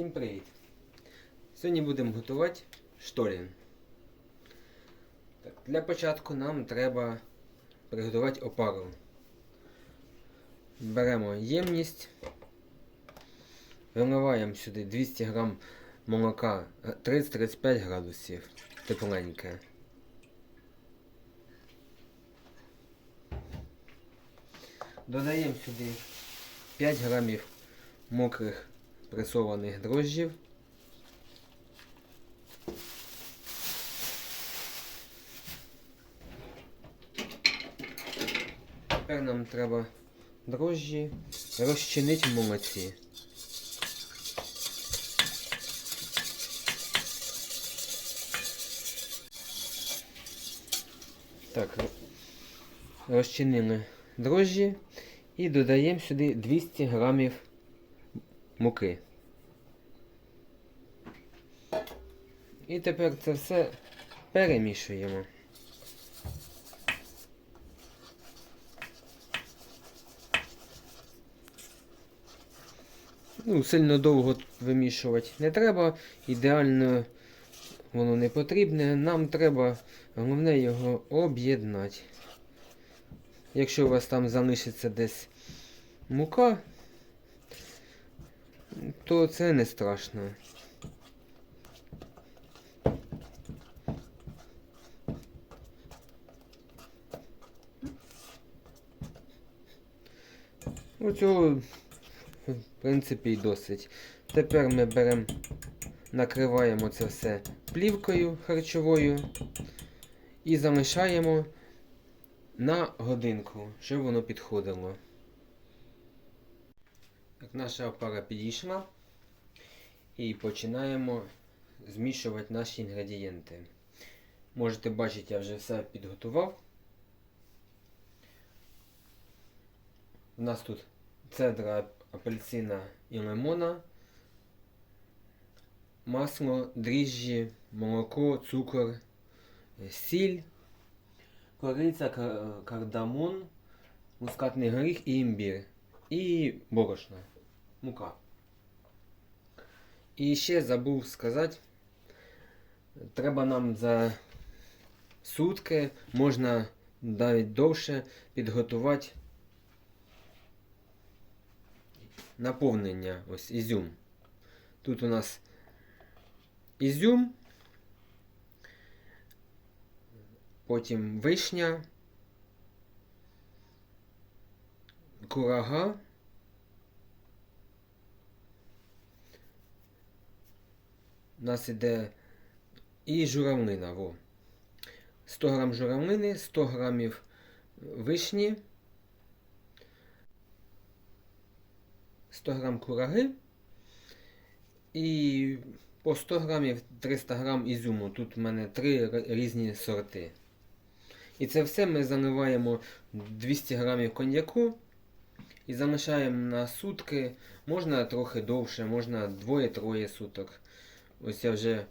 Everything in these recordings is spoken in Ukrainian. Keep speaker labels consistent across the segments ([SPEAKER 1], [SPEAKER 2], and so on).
[SPEAKER 1] Всім привіт! Сьогодні будемо готувати шторін. Так, для початку нам треба приготувати опару. Беремо ємність, виливаємо сюди 200 г молока е, 30-35 градусів тепленьке. Додаємо сюди 5 грамів мокрих пресованих дрожжів. Тепер нам треба дрожжі розчинити в молоці. Так, розчинили дрожжі і додаємо сюди 200 грамів муки. І тепер це все перемішуємо. Ну, сильно довго вимішувати не треба, ідеально воно не потрібне. Нам треба головне його об'єднати. Якщо у вас там залишиться десь мука, то це не страшно. Оцього, в принципі, і досить. Тепер ми беремо, накриваємо це все плівкою харчовою і залишаємо на годинку, щоб воно підходило. Наша опара підійшла і починаємо змішувати наші інгредієнти. Можете бачити, я вже все підготував. У нас тут цедра апельсина і лимона, масло, дріжджі, молоко, цукор, сіль, кориця, кардамон, мускатний горіх і імбір. І борошно. Мука. І ще забув сказати, треба нам за сутки, можна навіть довше підготувати наповнення, ось ізюм. Тут у нас ізюм, потім вишня, курага, у нас іде і журавлина. Во. 100 грам журавлини, 100 грамів вишні, 100 грам кураги і по 100 грамів 300 грам ізюму. Тут в мене три різні сорти. І це все ми заливаємо 200 грамів коньяку і залишаємо на сутки. Можна трохи довше, можна двоє-троє суток. Ось я вже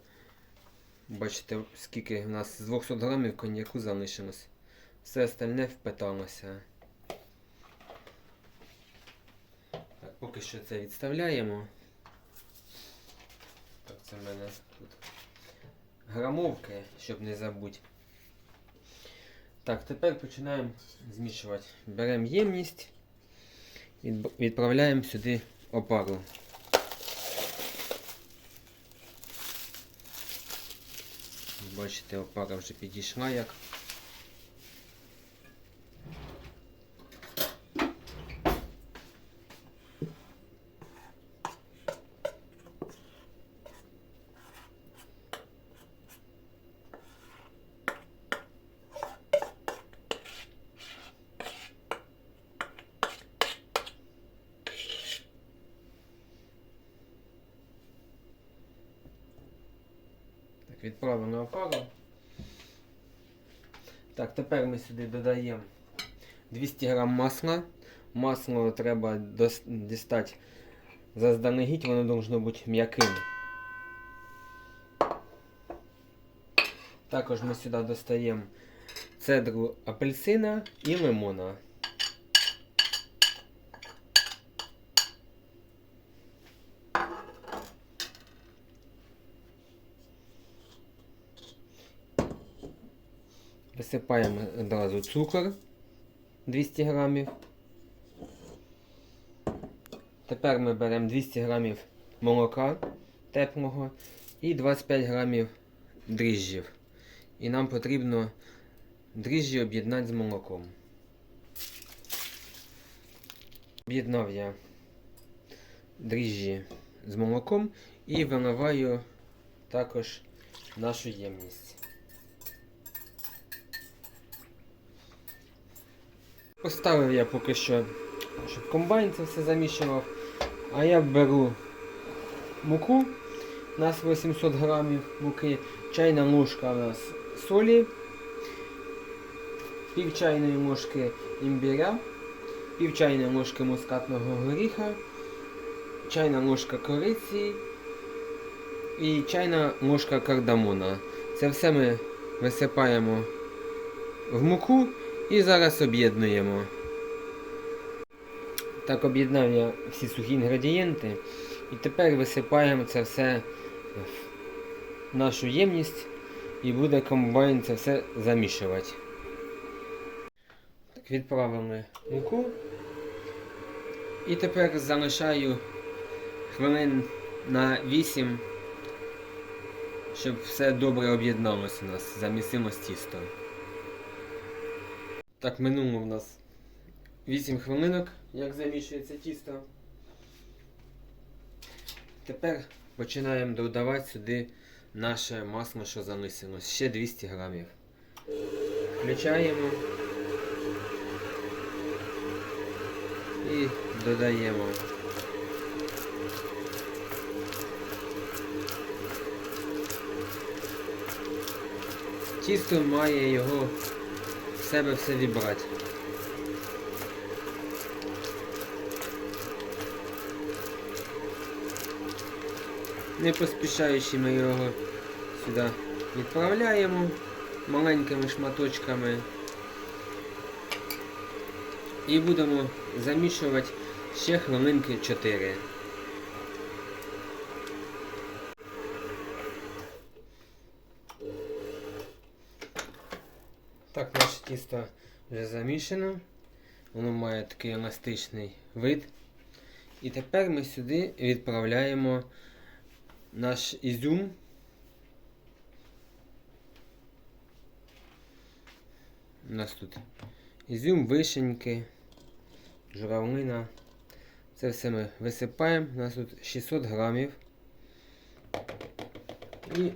[SPEAKER 1] бачите, скільки у нас з 200 грамів коньяку залишилось. Все остальне впиталося. Так, поки що це відставляємо. Так, це в мене тут грамовки, щоб не забути. Так, тепер починаємо змішувати. Беремо ємність, відправляємо сюди опару. Бачите, опара вже підійшла як. Так, відправимо опару. Так, тепер ми сюди додаємо 200 грам масла. Масло треба дістати заздалегідь, воно должно бути м'яким. Також ми сюди достаємо цедру апельсина і лимона. Висипаємо одразу цукор 200 грамів. Тепер ми беремо 200 грамів молока теплого і 25 грамів дріжджів. І нам потрібно дріжджі об'єднати з молоком. Об'єднав я дріжджі з молоком і виливаю також нашу ємність. Поставив я поки що, щоб комбайн це все замішував. А я беру муку. У нас 800 грамів муки, чайна ложка у нас солі, пів чайної ложки імбиря, пів чайної ложки мускатного горіха, чайна ложка кориці і чайна ложка кардамона. Це все ми висипаємо в муку і зараз об'єднуємо. Так об'єднав я всі сухі інгредієнти. І тепер висипаємо це все в нашу ємність і буде комбайн це все замішувати. Так, відправили муку. І тепер залишаю хвилин на 8, щоб все добре об'єдналося у нас, замісимо з тістом. Так, минуло в нас 8 хвилинок, як замішується тісто. Тепер починаємо додавати сюди наше масло, що залишилось. Ще 200 грамів. Включаємо і додаємо. Тісто має його себе все вібрати. Не поспішаючи ми його сюди відправляємо маленькими шматочками і будемо замішувати ще хвилинки 4. Так, наше тісто вже замішано. Воно має такий еластичний вид. І тепер ми сюди відправляємо наш ізюм. У нас тут ізюм, вишеньки, журавлина. Це все ми висипаємо. У нас тут 600 грамів. І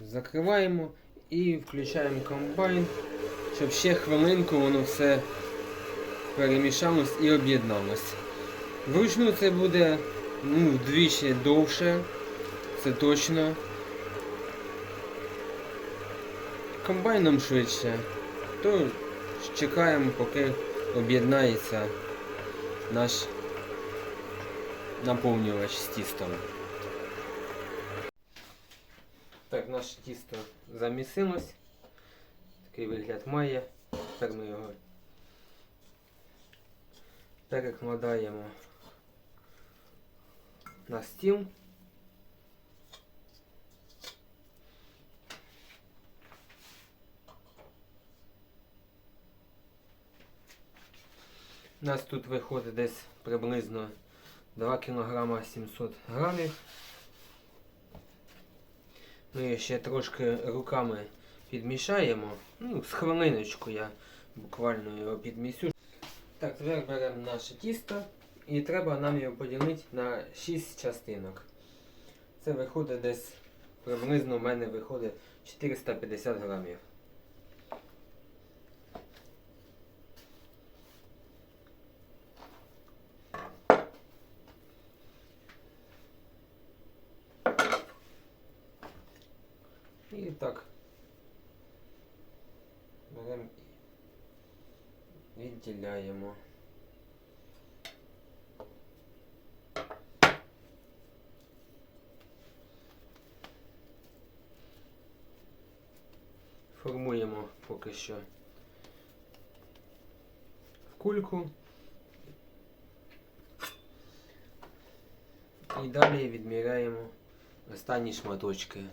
[SPEAKER 1] закриваємо і включаємо комбайн, щоб ще хвилинку воно все перемішалось і об'єдналось. Вручну це буде ну, вдвічі довше, це точно. Комбайном швидше, то чекаємо, поки об'єднається наш наповнювач з тістом. Так, наше тісто замісилось. Такий вигляд має. Тепер ми його перекладаємо на стіл. У нас тут виходить десь приблизно 2 кг 700 грамів. Ми ще трошки руками підмішаємо. Ну, з хвилиночку я буквально його підмісю. Так, тепер беремо наше тісто і треба нам його поділити на 6 частинок. Це виходить десь приблизно у мене виходить 450 грамів. І так беремо і відділяємо. Формуємо поки що в кульку. І далі відміряємо останні шматочки.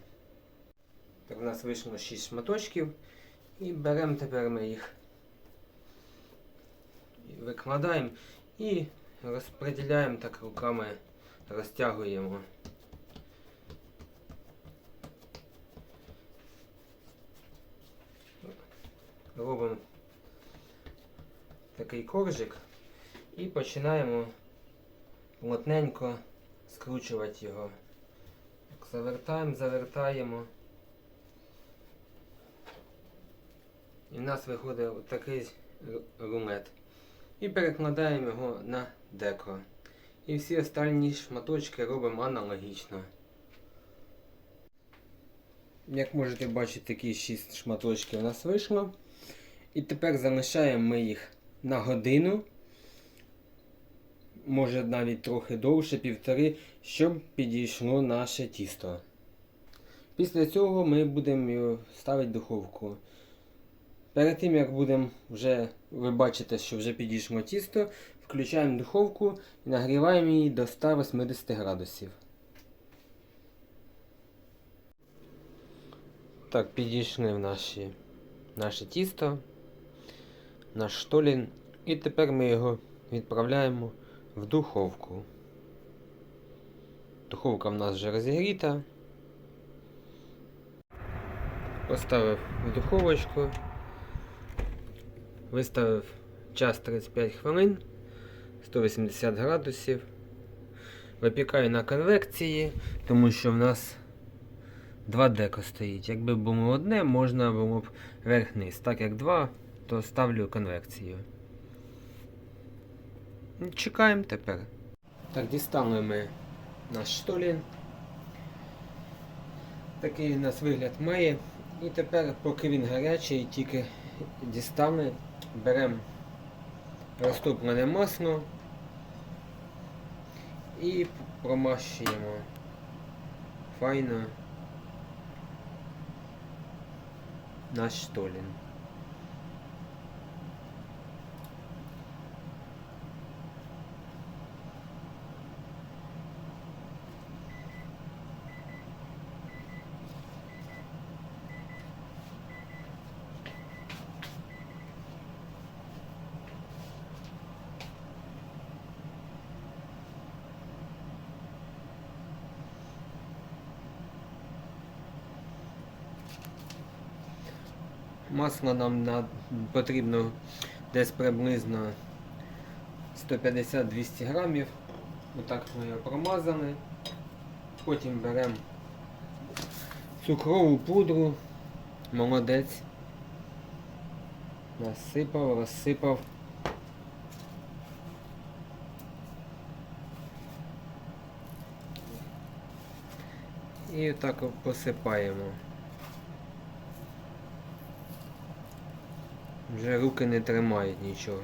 [SPEAKER 1] Так, у нас вийшло 6 шматочків. І беремо тепер ми їх. Викладаємо і розподіляємо так руками, розтягуємо. Робимо такий коржик і починаємо плотненько скручувати його. Так, Завертаємо, завертаємо. І в нас виходить такий рулет. І перекладаємо його на деко. І всі останні шматочки робимо аналогічно. Як можете бачити, такі 6 шматочків у нас вийшло. І тепер залишаємо ми їх на годину, може навіть трохи довше, півтори, щоб підійшло наше тісто. Після цього ми будемо ставити в духовку. Перед тим як будемо вже, ви бачите, що вже підійшло тісто, включаємо духовку і нагріваємо її до 180 градусів. Так, підійшли в наші, наше тісто, наш штолін. І тепер ми його відправляємо в духовку. Духовка в нас вже розігріта. Поставив в духовочку. Виставив час 35 хвилин, 180 градусів. Випікаю на конвекції, тому що в нас два деко стоїть. Якби було одне, можна було б верх-низ. Так як два, то ставлю конвекцію. Чекаємо тепер. Так, дістали ми наш штолін. Такий у нас вигляд має. І тепер, поки він гарячий, тільки дістали, беремо розтоплене масло і промащуємо файно наш штолін. Масла нам на, потрібно десь приблизно 150-200 грамів. Отак ми його промазали. Потім беремо цукрову пудру, молодець. Насипав, розсипав. І отак посипаємо. Вже руки не тримають нічого.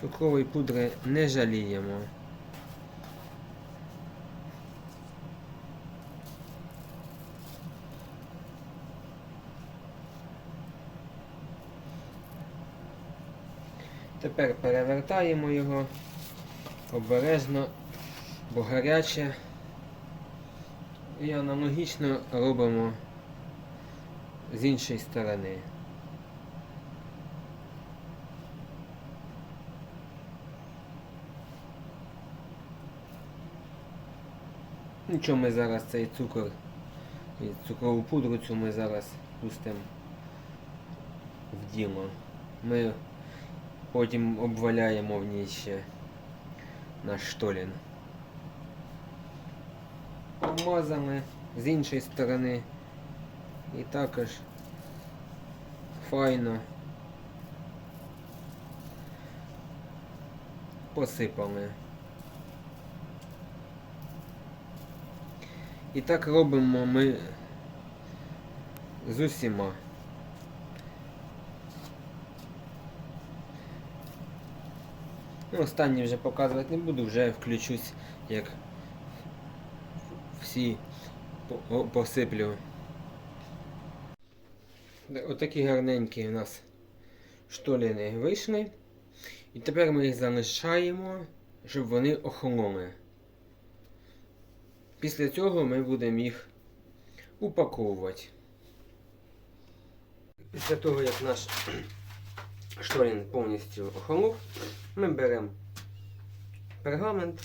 [SPEAKER 1] Цукрової пудри не жаліємо. Тепер перевертаємо його обережно, бо гаряче. І аналогічно робимо з іншої сторони. Нічого ми зараз цей цукор і цукрову пудру цю ми зараз пустимо в діло. Ми потім обваляємо в ній ще наш штолін. Помазали з іншої сторони і також файно посипали. І так робимо ми з усіма. Ну, останні вже показувати не буду, вже включусь, як всі посиплю. Отакі гарненькі у нас штоліни вийшли. І тепер ми їх залишаємо, щоб вони охололи. Після цього ми будемо їх упаковувати. Після того, як наш штолін повністю охолов, ми беремо пергамент,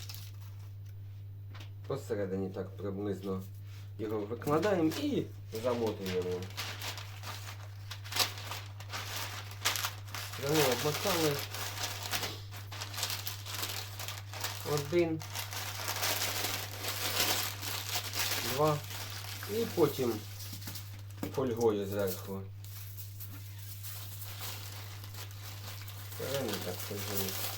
[SPEAKER 1] посередині так приблизно його викладаємо і замотуємо. Заново обмотали. Один. Два. І потім фольгою зверху. Беремо так фольгою.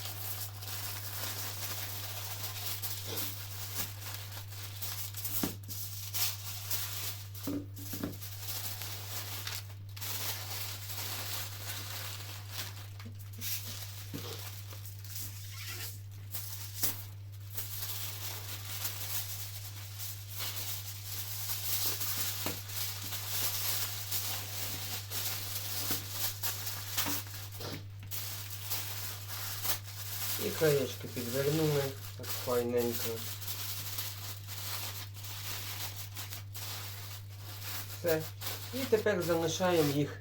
[SPEAKER 1] І краєчки підвернули так файненько. Все. І тепер залишаємо їх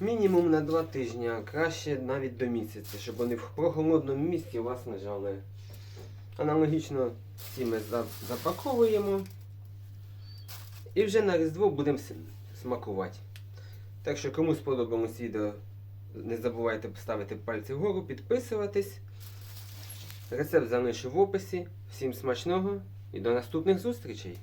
[SPEAKER 1] мінімум на 2 тижні, а краще навіть до місяця, щоб вони в прохолодному місці у вас лежали. Аналогічно всі ми запаковуємо. І вже на Різдво будемо смакувати. Так що кому сподобалось відео, не забувайте поставити пальці вгору, підписуватись. Рецепт залишу в описі. Всім смачного і до наступних зустрічей!